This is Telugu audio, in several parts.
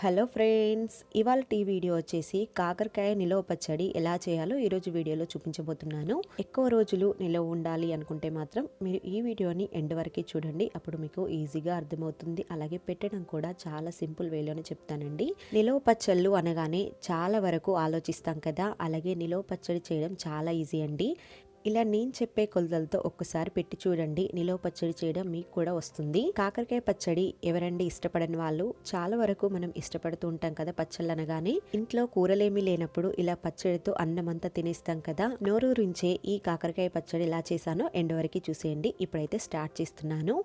హలో ఫ్రెండ్స్ ఇవాళ టీ వీడియో వచ్చేసి కాకరకాయ నిలవ పచ్చడి ఎలా చేయాలో ఈరోజు వీడియోలో చూపించబోతున్నాను. ఎక్కువ రోజులు నిలవ ఉండాలి అనుకుంటే మాత్రం మీరు ఈ వీడియోని ఎండ్ వరకు చూడండి. అప్పుడు మీకు ఈజీగా అర్థమవుతుంది. అలాగే పెట్టడం కూడా చాలా సింపుల్ వేలోనే చెప్తానండి. నిలవ పచ్చళ్ళు అనగానే చాలా వరకు ఆలోచిస్తాం కదా. అలాగే నిలవ పచ్చడి చేయడం చాలా ఈజీ అండి. ఇలా నేను చెప్పే కొలతలతో ఒక్కసారి పెట్టి చూడండి. నిలవ పచ్చడి చేయడం మీకు కూడా వస్తుంది. కాకరకాయ పచ్చడి ఎవరండి ఇష్టపడని వాళ్ళు? చాలా వరకు మనం ఇష్టపడుతూ ఉంటాం కదా పచ్చళ్ళు అనగానే ఇంట్లో కూరలేమీ లేనప్పుడు ఇలా పచ్చడితో అన్నమంతా తినేస్తాం కదా. నోరూరించే ఈ కాకరకాయ పచ్చడి ఎలా చేశానో ఎండ్ వరకు చూసేయండి. ఇప్పుడైతే స్టార్ట్ చేస్తున్నాను.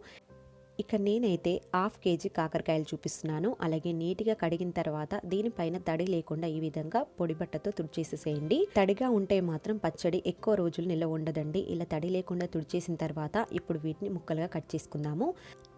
ఇక నేనైతే హాఫ్ కేజీ కాకరకాయలు చూపిస్తున్నాను. అలాగే నీట్గా కడిగిన తర్వాత దీనిపైన తడి లేకుండా ఈ విధంగా పొడి బట్టతో తుడిచేసేసేయండి. తడిగా ఉంటే మాత్రం పచ్చడి ఎక్కువ రోజులు నిల్వ ఉండదండి. ఇలా తడి లేకుండా తుడిచేసిన తర్వాత ఇప్పుడు వీటిని ముక్కలుగా కట్ చేసుకుందాము.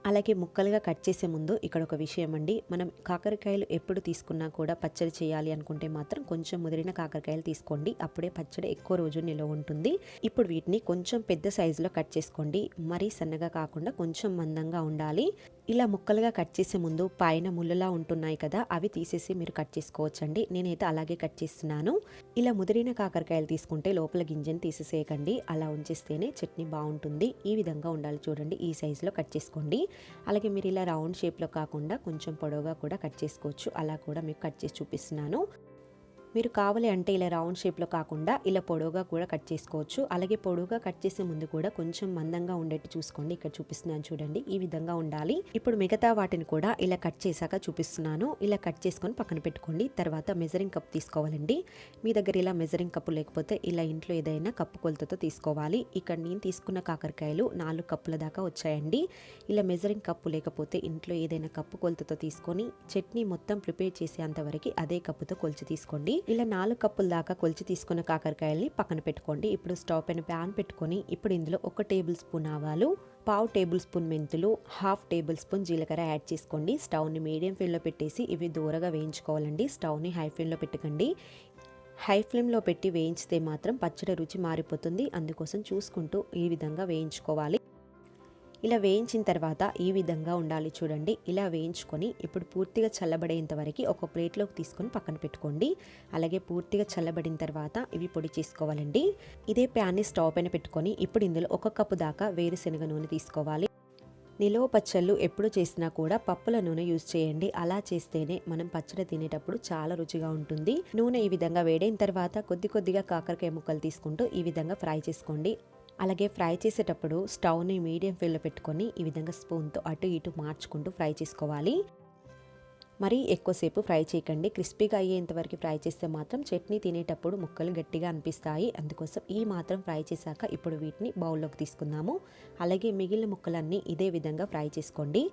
అలాగే ముక్కలుగా కట్ చేసే ముందు ఇక్కడ ఒక విషయం అండి. మనం కాకరకాయలు ఎప్పుడు తీసుకున్నా కూడా పచ్చడి చేయాలి అనుకుంటే మాత్రం కొంచెం ముదిరిన కాకరకాయలు తీసుకోండి. అప్పుడే పచ్చడి ఎక్కువ రోజు నిల్వ ఉంటుంది. ఇప్పుడు వీటిని కొంచెం పెద్ద సైజులో కట్ చేసుకోండి. మరీ సన్నగా కాకుండా కొంచెం మందంగా ఉండాలి. ఇలా ముక్కలుగా కట్ చేసే ముందు పైన ముళ్ళులా ఉంటున్నాయి కదా అవి తీసేసి మీరు కట్ చేసుకోవచ్చండి. నేనైతే అలాగే కట్ చేస్తున్నాను. ఇలా ముదిరిన కాకరకాయలు తీసుకుంటే లోపల గింజను తీసేసేయకండి. అలా ఉంచేస్తేనే చట్నీ బాగుంటుంది. ఈ విధంగా ఉండాలి చూడండి ఈ సైజులో కట్ చేసుకోండి. అలాగే మీరు ఇలా రౌండ్ షేప్లో కాకుండా కొంచెం పొడవుగా కూడా కట్ చేసుకోవచ్చు. అలా కూడా మీకు కట్ చేసి చూపిస్తున్నాను. మీరు కావాలి అంటే ఇలా రౌండ్ షేప్లో కాకుండా ఇలా పొడవుగా కూడా కట్ చేసుకోవచ్చు. అలాగే పొడవుగా కట్ చేసే ముందు కూడా కొంచెం మందంగా ఉండేట్టు చూసుకోండి. ఇక్కడ చూపిస్తున్నాను చూడండి. ఈ విధంగా ఉండాలి. ఇప్పుడు మిగతా వాటిని కూడా ఇలా కట్ చేశాక చూపిస్తున్నాను. ఇలా కట్ చేసుకొని పక్కన పెట్టుకోండి. తర్వాత మెజరింగ్ కప్ తీసుకోవాలండి. మీ దగ్గర ఇలా మెజరింగ్ కప్పు లేకపోతే ఇలా ఇంట్లో ఏదైనా కప్పు కొలతతో తీసుకోవాలి. ఇక్కడ నేను తీసుకున్న కాకరకాయలు నాలుగు కప్పుల దాకా వచ్చాయండి. ఇలా మెజరింగ్ కప్పు లేకపోతే ఇంట్లో ఏదైనా కప్పు కొలతతో తీసుకొని చట్నీ మొత్తం ప్రిపేర్ చేసేంత వరకు అదే కప్పుతో కొలిచి తీసుకోండి. ఇలా నాలుగు కప్పుల దాకా కొలిచి తీసుకున్న కాకరకాయల్ని పక్కన పెట్టుకోండి. ఇప్పుడు స్టవ్ పైన ప్యాన్ పెట్టుకొని ఇప్పుడు ఇందులో ఒక టేబుల్ స్పూన్ ఆవాలు పావు టేబుల్ స్పూన్ మెంతులు హాఫ్ టేబుల్ స్పూన్ జీలకర్ర యాడ్ చేసుకోండి. స్టవ్ని మీడియం ఫ్లేమ్లో పెట్టేసి ఇవి దూరగా వేయించుకోవాలండి. స్టవ్ని హై ఫ్లేమ్లో పెట్టకండి. హై ఫ్లేమ్లో పెట్టి వేయించితే మాత్రం పచ్చడి రుచి మారిపోతుంది. అందుకోసం చూసుకుంటూ ఈ విధంగా వేయించుకోవాలి. ఇలా వేయించిన తర్వాత ఈ విధంగా ఉండాలి చూడండి. ఇలా వేయించుకొని ఇప్పుడు పూర్తిగా చల్లబడేంత వరకు ఒక ప్లేట్లోకి తీసుకొని పక్కన పెట్టుకోండి. అలాగే పూర్తిగా చల్లబడిన తర్వాత ఇవి పొడి చేసుకోవాలండి. ఇదే ప్యాన్ని స్టవ్ పైన పెట్టుకొని ఇప్పుడు ఇందులో ఒక కప్పు దాకా వేరుశనగ నూనె తీసుకోవాలి. నిలువ పచ్చళ్ళు ఎప్పుడు చేసినా కూడా పప్పుల నూనె యూజ్ చేయండి. అలా చేస్తేనే మనం పచ్చడి తినేటప్పుడు చాలా రుచిగా ఉంటుంది. నూనె ఈ విధంగా వేడైన తర్వాత కొద్ది కొద్దిగా కాకరకాయ ముక్కలు తీసుకుంటూ ఈ విధంగా ఫ్రై చేసుకోండి. అలాగే ఫ్రై చేసేటప్పుడు స్టవ్ని మీడియం ఫ్లేమ్లో పెట్టుకొని ఈ విధంగా స్పూన్తో అటు ఇటు మార్చుకుంటూ ఫ్రై చేసుకోవాలి. మరీ ఎక్కువసేపు ఫ్రై చేయకండి. క్రిస్పీగా అయ్యేంతవరకు ఫ్రై చేస్తే మాత్రం చట్నీ తినేటప్పుడు ముక్కలు గట్టిగా అనిపిస్తాయి. అందుకోసం ఈ మాత్రం ఫ్రై చేశాక ఇప్పుడు వీటిని బౌల్లోకి తీసుకుందాము. అలాగే మిగిలిన ముక్కలన్నీ ఇదే విధంగా ఫ్రై చేసుకోండి.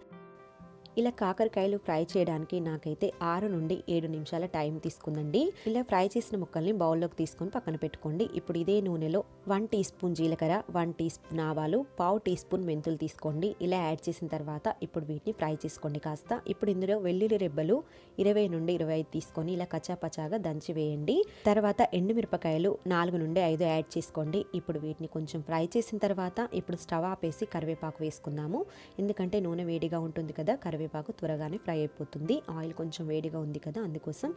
ఇలా కాకరకాయలు ఫ్రై చేయడానికి నాకైతే ఆరు నుండి ఏడు నిమిషాల టైం తీసుకుందండి. ఇలా ఫ్రై చేసిన ముక్కల్ని బౌల్లోకి తీసుకొని పక్కన పెట్టుకోండి. ఇప్పుడు ఇదే నూనెలో వన్ టీ స్పూన్ జీలకర్ర వన్ టీ స్పూన్ ఆవాలు పావు టీ స్పూన్ మెంతులు తీసుకోండి. ఇలా యాడ్ చేసిన తర్వాత ఇప్పుడు వీటిని ఫ్రై చేసుకోండి కాస్త. ఇప్పుడు ఇందులో వెల్లుల్లి రెబ్బలు ఇరవై నుండి ఇరవై ఐదు తీసుకొని ఇలా కచాపచాగా దంచి వేయండి. తర్వాత ఎండుమిరపకాయలు నాలుగు నుండి ఐదు యాడ్ చేసుకోండి. ఇప్పుడు వీటిని కొంచెం ఫ్రై చేసిన తర్వాత ఇప్పుడు స్టవ్ ఆపేసి కరివేపాకు వేసుకుందాము. ఎందుకంటే నూనె వేడిగా ఉంటుంది కదా కరివేపాకు త్వరగానే ఫ్రై అయిపోతుంది. ఆయిల్ కొంచెం వేడిగా ఉంది కదా అందుకోసం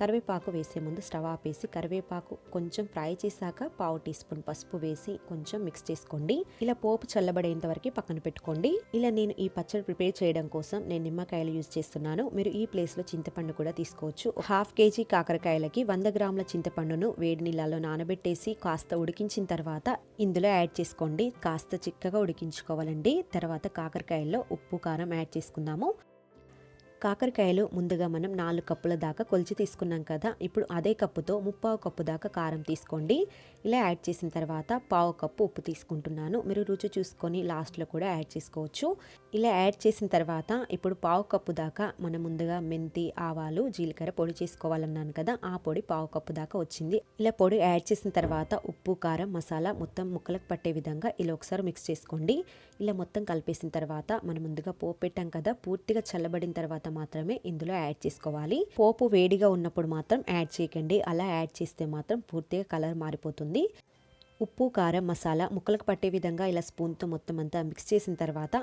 కరివేపాకు వేసే ముందు స్టవ్ ఆపేసి కరివేపాకు కొంచెం ఫ్రై చేశాక పావు టీ స్పూన్ పసుపు వేసి కొంచెం మిక్స్ చేసుకోండి. ఇలా పోపు చల్లబడేంత వరకు పక్కన పెట్టుకోండి. ఇలా నేను ఈ పచ్చడి ప్రిపేర్ చేయడం కోసం నేను నిమ్మకాయలు యూజ్ చేస్తున్నాను. మీరు ఈ ప్లేస్లో చింతపండు కూడా తీసుకోవచ్చు. హాఫ్ కేజీ కాకరకాయలకి వంద గ్రాముల చింతపండును వేడి నీళ్ళలో నానబెట్టేసి కాస్త ఉడికించిన తర్వాత ఇందులో యాడ్ చేసుకోండి. కాస్త చిక్కగా ఉడికించుకోవాలండి. తర్వాత కాకరకాయల్లో ఉప్పు కారం యాడ్ చేసుకుందాము. కాకరకాయలు ముందుగా మనం నాలుగు కప్పుల దాకా కొలిచి తీసుకున్నాం కదా ఇప్పుడు అదే కప్పుతో ముప్పావు కప్పు దాకా కారం తీసుకోండి. ఇలా యాడ్ చేసిన తర్వాత పావు కప్పు ఉప్పు తీసుకుంటున్నాను. మీరు రుచి చూసుకొని లాస్ట్లో కూడా యాడ్ చేసుకోవచ్చు. ఇలా యాడ్ చేసిన తర్వాత ఇప్పుడు పావు కప్పు దాకా మనం ముందుగా మెంతి ఆవాలు జీలకర్ర పొడి చేసుకోవాలన్నాను కదా ఆ పొడి పావు కప్పు దాకా వచ్చింది. ఇలా పొడి యాడ్ చేసిన తర్వాత ఉప్పు కారం మసాలా మొత్తం ముక్కలకు పట్టే విధంగా ఇలా ఒకసారి మిక్స్ చేసుకోండి. ఇలా మొత్తం కలిపేసిన తర్వాత మనం ముందుగా పోపు పెట్టాం కదా పూర్తిగా చల్లబడిన తర్వాత మాత్రమే ఇందులో యాడ్ చేసుకోవాలి. పోపు వేడిగా ఉన్నప్పుడు మాత్రం యాడ్ చేయకండి. అలా యాడ్ చేస్తే మాత్రం పూర్తిగా కలర్ మారిపోతుంది. ఉప్పు కారం మసాలా ముక్కలకు పట్టే విధంగా ఇలా స్పూన్తో మొత్తం అంతా మిక్స్ చేసిన తర్వాత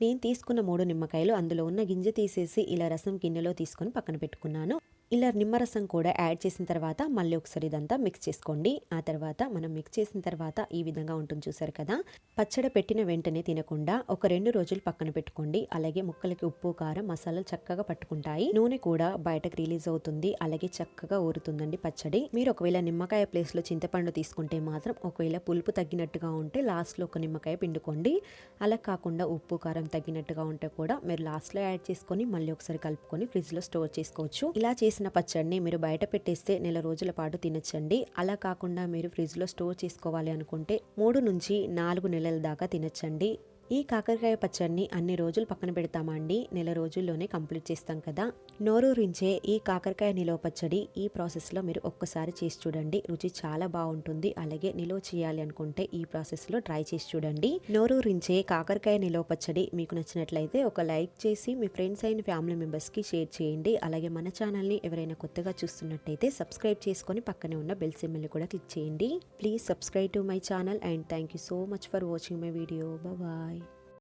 నేను తీసుకున్న మూడు నిమ్మకాయలు అందులో ఉన్న గింజ తీసేసి ఇలా రసం గిన్నెలో తీసుకొని పక్కన పెట్టుకున్నాను. ఇలా నిమ్మరసం కూడా యాడ్ చేసిన తర్వాత మళ్ళీ ఒకసారి ఇదంతా మిక్స్ చేసుకోండి. ఆ తర్వాత మనం మిక్స్ చేసిన తర్వాత ఈ విధంగా ఉంటుంది చూసారు కదా? పచ్చడి పెట్టిన వెంటనే తినకుండా ఒక రెండు రోజులు పక్కన పెట్టుకోండి. అలాగే ముక్కలకి ఉప్పు కారం మసాలాలు చక్కగా పట్టుకుంటాయి. నూనె కూడా బయటకు రిలీజ్ అవుతుంది. అలాగే చక్కగా ఊరుతుందండి పచ్చడి. మీరు ఒకవేళ నిమ్మకాయ ప్లేస్లో చింతపండు తీసుకుంటే మాత్రం ఒకవేళ పులుపు తగ్గినట్టుగా ఉంటే లాస్ట్లో ఒక నిమ్మకాయ పిండుకోండి. అలా కాకుండా ఉప్పు కారం తగ్గినట్టుగా ఉంటే కూడా మీరు లాస్ట్లో యాడ్ చేసుకొని మళ్ళీ ఒకసారి కలుపుకొని ఫ్రిడ్జ్లో స్టోర్ చేసుకోవచ్చు. ఇలా చేసిన పచ్చడిని మీరు బయట పెట్టేస్తే నెల రోజుల పాటు తినచ్చండి. అలా కాకుండా మీరు ఫ్రిడ్జ్లో స్టోర్ చేసుకోవాలి అనుకుంటే మూడు నుంచి నాలుగు నెలల దాకా తినచ్చండి. ఈ కాకరకాయ పచ్చడిని అన్ని రోజులు పక్కన పెడతామండి నెల రోజుల్లోనే కంప్లీట్ చేస్తాం కదా? నోరూరించే ఈ కాకరకాయ నిలవ పచ్చడి ఈ ప్రాసెస్లో మీరు ఒక్కసారి చేసి చూడండి. రుచి చాలా బాగుంటుంది. అలాగే నిలవ చేయాలి అనుకుంటే ఈ ప్రాసెస్లో ట్రై చేసి చూడండి. నోరూరించే కాకరకాయ నిలవ పచ్చడి మీకు నచ్చినట్లయితే ఒక లైక్ చేసి మీ ఫ్రెండ్స్ అయిన ఫ్యామిలీ మెంబర్స్కి షేర్ చేయండి. అలాగే మన ఛానల్ని ఎవరైనా కొత్తగా చూస్తున్నట్టయితే సబ్స్క్రైబ్ చేసుకొని పక్కనే ఉన్న బెల్ సిమ్మల్ని కూడా క్లిక్ చేయండి. Please subscribe to my channel and thank you so much for watching my video. Bye.